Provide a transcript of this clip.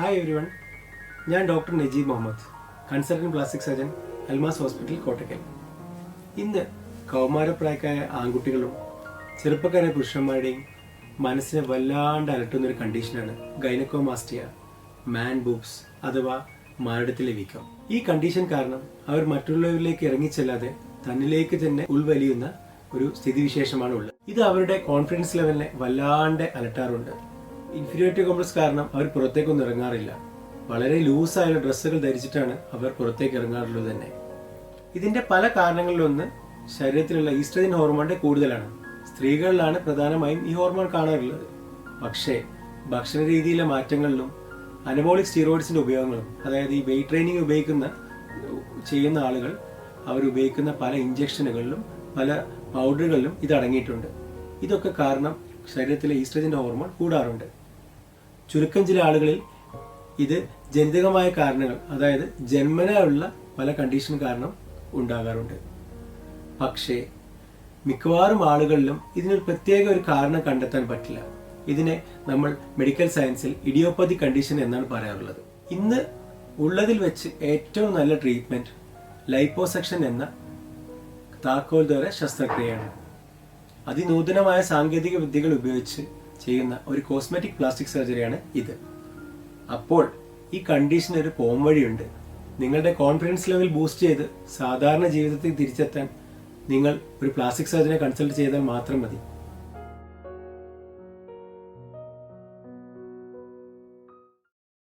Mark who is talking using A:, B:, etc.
A: Hi everyone ഞാൻ doctor Najeeb Muhammad consultant plastic surgeon Almas hospital Kottakkal. ഇന്ന് കൗമാരപ്രായക്കായ ആൺകുട്ടികളും ചെറുപ്പക്കാരായ പുരുഷന്മാരുടെയും മനസ്സിനെ വല്ലാണ്ട് അലട്ടുന്ന ഒരു കണ്ടീഷനാണ് ഗൈനക്കോമാസ്റ്റിയ മാൻ ബൂബ്സ് അഥവാ മാരടത്തിലെ വീക്കം. ഈ കണ്ടീഷൻ കാരണം അവർ മറ്റുള്ളവരിലേക്ക് ഇറങ്ങിച്ചെല്ലാതെ തന്നിലേക്ക് തന്നെ ഉൾവലിയുന്ന ഒരു സ്ഥിതിവിശേഷമാണ് ഉള്ളത് ഇത് അവരുടെ കോൺഫിഡൻസ് ലെവലിനെ വല്ലാണ്ട് അലട്ടാറുണ്ട്. ഇൻഫീരിയോറിറ്റി കോംപ്ലക്സ് കാരണം അവർ പുറത്തേക്കൊന്നും ഇറങ്ങാറില്ല. വളരെ ലൂസായ ഡ്രസ്സുകൾ ധരിച്ചിട്ടാണ് അവർ പുറത്തേക്ക് ഇറങ്ങാറുള്ളത് തന്നെ. ഇതിന്റെ പല കാരണങ്ങളിലൊന്ന് ശരീരത്തിലുള്ള ഈസ്ട്രജൻ ഹോർമോണിന്റെ കൂടുതലാണ്. സ്ത്രീകളിലാണ് പ്രധാനമായും ഈ ഹോർമോൺ കാണാറുള്ളത്. പക്ഷേ ഭക്ഷണ രീതിയിലെ മാറ്റങ്ങളിലും അനബോളിക് സ്റ്റീറോയിഡ്സിന്റെ ഉപയോഗങ്ങളും അതായത് ഈ വെയിറ്റ് ട്രെയിനിങ് ഉപയോഗിക്കുന്ന ചെയ്യുന്ന ആളുകൾ അവർ ഉപയോഗിക്കുന്ന പല ഇഞ്ചക്ഷനുകളിലും പല പൗഡറുകളിലും ഇത് അടങ്ങിയിട്ടുണ്ട്. ഇതൊക്കെ കാരണം ശരീരത്തിലെ ഈസ്ട്രജൻ ഹോർമോൺ കൂടാറുണ്ട്. ചുരുക്കം ചില ആളുകളിൽ ഇത് ജനിതകമായ കാരണങ്ങൾ അതായത് ജന്മനായുള്ള പല കണ്ടീഷൻ കാരണം ഉണ്ടാകാറുണ്ട്. പക്ഷേ മിക്കവാറും ആളുകളിലും ഇതിനൊരു പ്രത്യേക ഒരു കാരണം കണ്ടെത്താൻ പറ്റില്ല. ഇതിനെ നമ്മൾ മെഡിക്കൽ സയൻസിൽ ഇഡിയോപ്പതി കണ്ടീഷൻ എന്നാണ് പറയാറുള്ളത്. ഇന്ന് ഉള്ളതിൽ വെച്ച് ഏറ്റവും നല്ല ട്രീറ്റ്മെന്റ് ലൈപ്പോസെക്ഷൻ എന്ന താക്കോൽ ദ്വാര ശസ്ത്രക്രിയയാണ്. അതിനൂതനമായ സാങ്കേതിക വിദ്യകൾ ഉപയോഗിച്ച് ചെയ്യുന്ന ഒരു കോസ്മെറ്റിക് പ്ലാസ്റ്റിക് സർജറിയാണ് ഇത്. അപ്പോൾ ഈ കണ്ടീഷന് ഒരു പോം വഴിയുണ്ട്. നിങ്ങളുടെ കോൺഫിഡൻസ് ലെവൽ ബൂസ്റ്റ് ചെയ്ത് സാധാരണ ജീവിതത്തിൽ തിരിച്ചെത്താൻ നിങ്ങൾ ഒരു പ്ലാസ്റ്റിക് സർജനെ കൺസൾട്ട് ചെയ്താൽ മാത്രം മതി.